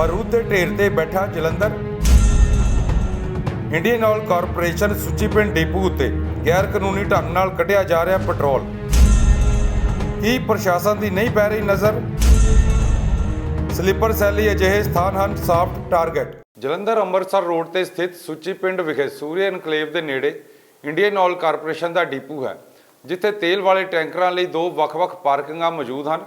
ਬਾਰੂਦ ਦੇ ਢੇਰ ਤੇ ਬੈਠਾ Jalandhar. Indian oil corporation Suchi depot ਉੱਤੇ ਗੈਰ ਕਾਨੂੰਨੀ ਢੰਗ ਨਾਲ ਕੱਢਿਆ ਜਾ ਰਿਹਾ ਪੈਟਰੋਲ। ਕੀ ਪ੍ਰਸ਼ਾਸਨ ਦੀ ਨਹੀਂ ਪੈ ਰਹੀ ਨਜ਼ਰ? ਸਲੀਪਰ ਸੈਲ ਲਈ ਅਜਿਹੇ ਸਥਾਨ ਹਨ soft target. Jalandhar Amritsar road ਤੇ ਸਥਿਤ ਸੁੱਚੀ ਪਿੰਡ ਵਿਖੇ ਸੂਰਿਆ ਇਨਕਲੇਵ ਦੇ ਨੇੜੇ ਇੰਡੀਅਨ ਆਇਲ ਕਾਰਪੋਰੇਸ਼ਨ ਦਾ ਡਿਪੂ ਹੈ, ਜਿੱਥੇ ਤੇਲ ਵਾਲੇ ਟੈਂਕਰਾਂ ਲਈ ਦੋ ਵੱਖ-ਵੱਖ ਪਾਰਕਿੰਗਾਂ ਮੌਜੂਦ ਹਨ।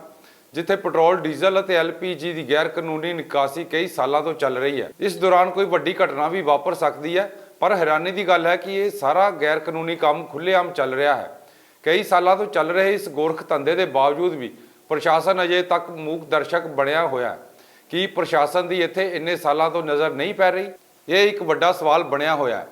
ਜਿੱਥੇ ਪੈਟਰੋਲ, ਡੀਜ਼ਲ ਅਤੇ ਐਲਪੀਜੀ ਦੀ ਗੈਰ ਕਾਨੂੰਨੀ ਨਿਕਾਸੀ ਕਈ ਸਾਲਾਂ ਤੋਂ ਚੱਲ ਰਹੀ ਹੈ। ਇਸ ਦੌਰਾਨ ਕੋਈ ਵੱਡੀ ਘਟਨਾ ਵੀ ਵਾਪਰ ਸਕਦੀ ਹੈ, ਪਰ ਹੈਰਾਨੀ ਦੀ ਗੱਲ ਹੈ ਕਿ ਇਹ ਸਾਰਾ ਗੈਰ ਕਾਨੂੰਨੀ ਕੰਮ ਖੁੱਲ੍ਹੇਆਮ ਚੱਲ ਰਿਹਾ ਹੈ। ਕਈ ਸਾਲਾਂ ਤੋਂ ਚੱਲ ਰਹੇ ਇਸ ਗੋਰਖ ਧੰਦੇ ਦੇ ਬਾਵਜੂਦ ਵੀ ਪ੍ਰਸ਼ਾਸਨ ਅਜੇ ਤੱਕ ਮੂਕ ਦਰਸ਼ਕ ਬਣਿਆ ਹੋਇਆ ਹੈ। ਕੀ ਪ੍ਰਸ਼ਾਸਨ ਦੀ ਇੱਥੇ ਇੰਨੇ ਸਾਲਾਂ ਤੋਂ ਨਜ਼ਰ ਨਹੀਂ ਪੈ ਰਹੀ? ਇਹ ਇੱਕ ਵੱਡਾ ਸਵਾਲ ਬਣਿਆ ਹੋਇਆ ਹੈ।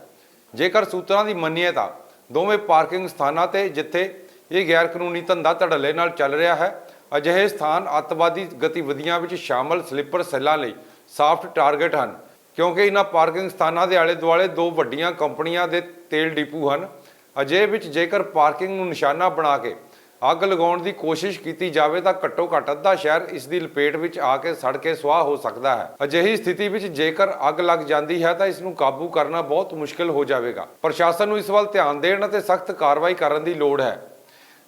ਜੇਕਰ ਸੂਤਰਾਂ ਦੀ ਮੰਨੀਏ ਤਾਂ ਦੋਵੇਂ ਪਾਰਕਿੰਗ ਸਥਾਨਾਂ ਤੇ ਜਿੱਥੇ ਇਹ ਗੈਰ ਕਾਨੂੰਨੀ ਧੰਦਾ ਧੜੱਲੇ ਨਾਲ ਚੱਲ ਰਿਹਾ ਹੈ ਅਜਿਹੇ ਸਥਾਨ ਅੱਤਵਾਦੀ ਗਤੀਵਿਧੀਆਂ ਵਿੱਚ ਸ਼ਾਮਲ ਸਲੀਪਰ ਸੈੱਲਾਂ ਲਈ ਸਾਫਟ ਟਾਰਗੇਟ ਹਨ, ਕਿਉਂਕਿ ਇਹਨਾਂ ਪਾਰਕਿੰਗ ਸਥਾਨਾਂ ਦੇ ਆਲੇ ਦੁਆਲੇ ਦੋ ਵੱਡੀਆਂ ਕੰਪਨੀਆਂ ਦੇ ਤੇਲ ਡਿਪੂ ਹਨ। ਅਜੇ ਵਿੱਚ ਜੇਕਰ ਪਾਰਕਿੰਗ ਨੂੰ ਨਿਸ਼ਾਨਾ ਬਣਾ ਕੇ ਅੱਗ ਲਗਾਉਣ ਦੀ ਕੋਸ਼ਿਸ਼ ਕੀਤੀ ਜਾਵੇ ਤਾਂ ਘੱਟੋ ਘੱਟ ਅੱਧਾ ਸ਼ਹਿਰ ਇਸ ਦੀ ਲਪੇਟ ਵਿੱਚ ਆ ਕੇ ਸੜ ਕੇ ਸੁਆਹ ਹੋ ਸਕਦਾ ਹੈ। ਅਜਿਹੀ ਸਥਿਤੀ ਵਿੱਚ ਜੇਕਰ ਅੱਗ ਲੱਗ ਜਾਂਦੀ ਹੈ ਤਾਂ ਇਸ ਨੂੰ ਕਾਬੂ ਕਰਨਾ ਬਹੁਤ ਮੁਸ਼ਕਲ ਹੋ ਜਾਵੇਗਾ। ਪ੍ਰਸ਼ਾਸਨ ਨੂੰ ਇਸ ਵੱਲ ਧਿਆਨ ਦੇਣ ਅਤੇ ਸਖਤ ਕਾਰਵਾਈ ਕਰਨ ਦੀ ਲੋੜ ਹੈ।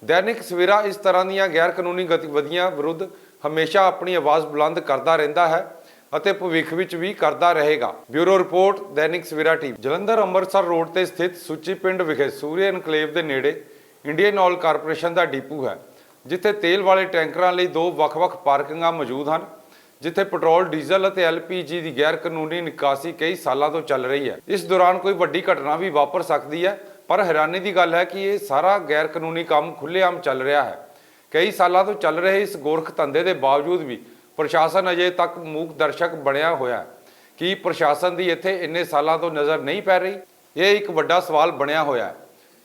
ਦੈਨਿਕ ਸਵੇਰਾ ਇਸ ਤਰ੍ਹਾਂ ਦੀਆਂ ਗੈਰ ਕਾਨੂੰਨੀ ਗਤੀਵਿਧੀਆਂ ਵਿਰੁੱਧ ਹਮੇਸ਼ਾ ਆਪਣੀ ਆਵਾਜ਼ ਬੁਲੰਦ ਕਰਦਾ ਰਹਿੰਦਾ ਹੈ ਅਤੇ ਭਵਿੱਖ ਵਿੱਚ ਵੀ ਕਰਦਾ ਰਹੇਗਾ। Bureau report, Dainik Savera TV. Jalandhar Amritsar road ਤੇ ਸਥਿਤ ਸੁੱਚੀ ਪਿੰਡ ਵਿਖੇ ਸੂਰਿਆ ਇਨਕਲੇਵ ਦੇ ਨੇੜੇ ਇੰਡੀਅਨ ਆਇਲ ਕਾਰਪੋਰੇਸ਼ਨ ਦਾ ਡਿਪੂ ਹੈ, ਜਿੱਥੇ ਤੇਲ ਵਾਲੇ ਟੈਂਕਰਾਂ ਲਈ ਦੋ ਵੱਖ-ਵੱਖ ਪਾਰਕਿੰਗਾਂ ਮੌਜੂਦ ਹਨ, ਜਿੱਥੇ ਪੈਟਰੋਲ, ਡੀਜ਼ਲ ਅਤੇ ਐਲਪੀਜੀ ਦੀ ਗੈਰ ਕਾਨੂੰਨੀ ਨਿਕਾਸੀ ਕਈ ਸਾਲਾਂ ਤੋਂ ਚੱਲ ਰਹੀ ਹੈ। ਇਸ ਦੌਰਾਨ ਕੋਈ ਵੱਡੀ ਘਟਨਾ ਵੀ ਵਾਪਰ ਸਕਦੀ ਹੈ ਪਰ ਹੈਰਾਨੀ ਦੀ ਗੱਲ ਹੈ ਕਿ ਇਹ ਸਾਰਾ ਗੈਰ ਕਾਨੂੰਨੀ ਕੰਮ ਖੁੱਲ੍ਹੇਆਮ ਚੱਲ ਰਿਹਾ ਹੈ। ਕਈ ਸਾਲਾਂ ਤੋਂ ਚੱਲ ਰਹੇ ਇਸ ਗੋਰਖ ਧੰਦੇ ਦੇ ਬਾਵਜੂਦ ਵੀ ਪ੍ਰਸ਼ਾਸਨ ਅਜੇ ਤੱਕ ਮੂਕ ਦਰਸ਼ਕ ਬਣਿਆ ਹੋਇਆ ਹੈ। ਕੀ ਪ੍ਰਸ਼ਾਸਨ ਦੀ ਇੱਥੇ ਇੰਨੇ ਸਾਲਾਂ ਤੋਂ ਨਜ਼ਰ ਨਹੀਂ ਪੈ ਰਹੀ? ਇਹ ਇੱਕ ਵੱਡਾ ਸਵਾਲ ਬਣਿਆ ਹੋਇਆ ਹੈ।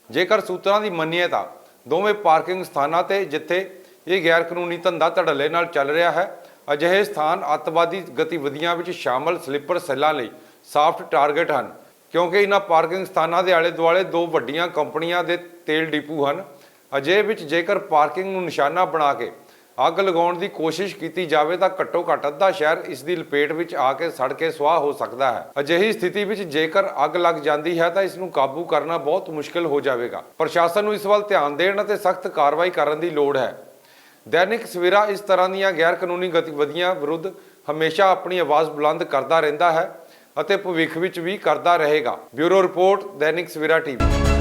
ਜੇਕਰ ਸੂਤਰਾਂ ਦੀ ਮੰਨੀਏ ਤਾਂ ਦੋਵੇਂ ਪਾਰਕਿੰਗ ਸਥਾਨਾਂ ਤੇ ਜਿੱਥੇ ਇਹ ਗੈਰ ਕਾਨੂੰਨੀ ਧੰਦਾ ਧੜੱਲੇ ਨਾਲ ਚੱਲ ਰਿਹਾ ਹੈ, ਅਜਿਹੇ ਸਥਾਨ ਅੱਤਵਾਦੀ ਗਤੀਵਿਧੀਆਂ ਵਿੱਚ ਸ਼ਾਮਲ ਸਲੀਪਰ ਸੈੱਲਾਂ ਲਈ ਸਾਫਟ ਟਾਰਗੇਟ ਹਨ। ਕਿਉਂਕਿ ਇਹਨਾਂ ਪਾਰਕਿੰਗ ਸਥਾਨਾਂ ਦੇ ਆਲੇ ਦੁਆਲੇ ਦੋ ਵੱਡੀਆਂ ਕੰਪਨੀਆਂ ਦੇ ਤੇਲ ਡਿਪੂ ਹਨ। ਅਜੇ ਵਿੱਚ ਜੇਕਰ ਪਾਰਕਿੰਗ ਨੂੰ ਨਿਸ਼ਾਨਾ ਬਣਾ ਕੇ ਅੱਗ ਲਗਾਉਣ ਦੀ ਕੋਸ਼ਿਸ਼ ਕੀਤੀ ਜਾਵੇ ਤਾਂ ਘੱਟੋ ਘੱਟ ਅੱਧਾ ਸ਼ਹਿਰ ਇਸ ਦੀ ਲਪੇਟ ਵਿੱਚ ਆ ਕੇ ਸੜ ਕੇ ਸੁਆਹ ਹੋ ਸਕਦਾ ਹੈ। ਅਜਿਹੀ ਸਥਿਤੀ ਵਿੱਚ ਜੇਕਰ ਅੱਗ ਲੱਗ ਜਾਂਦੀ ਹੈ ਤਾਂ ਇਸ ਨੂੰ ਕਾਬੂ ਕਰਨਾ ਬਹੁਤ ਮੁਸ਼ਕਲ ਹੋ ਜਾਵੇਗਾ। ਪ੍ਰਸ਼ਾਸਨ ਨੂੰ ਇਸ ਵੱਲ ਧਿਆਨ ਦੇਣ ਅਤੇ ਸਖਤ ਕਾਰਵਾਈ ਕਰਨ ਦੀ ਲੋੜ ਹੈ। ਦੈਨਿਕ ਸਵੇਰਾ ਇਸ ਤਰ੍ਹਾਂ ਦੀਆਂ ਗੈਰ ਕਾਨੂੰਨੀ ਗਤੀਵਿਧੀਆਂ ਵਿਰੁੱਧ ਹਮੇਸ਼ਾ ਆਪਣੀ ਆਵਾਜ਼ ਬੁਲੰਦ ਕਰਦਾ ਰਹਿੰਦਾ ਹੈ। ਅਤੇ ਭਵਿੱਖ ਵਿੱਚ ਵੀ ਕਰਦਾ ਰਹੇਗਾ। Bureau report Dainik Savera TV.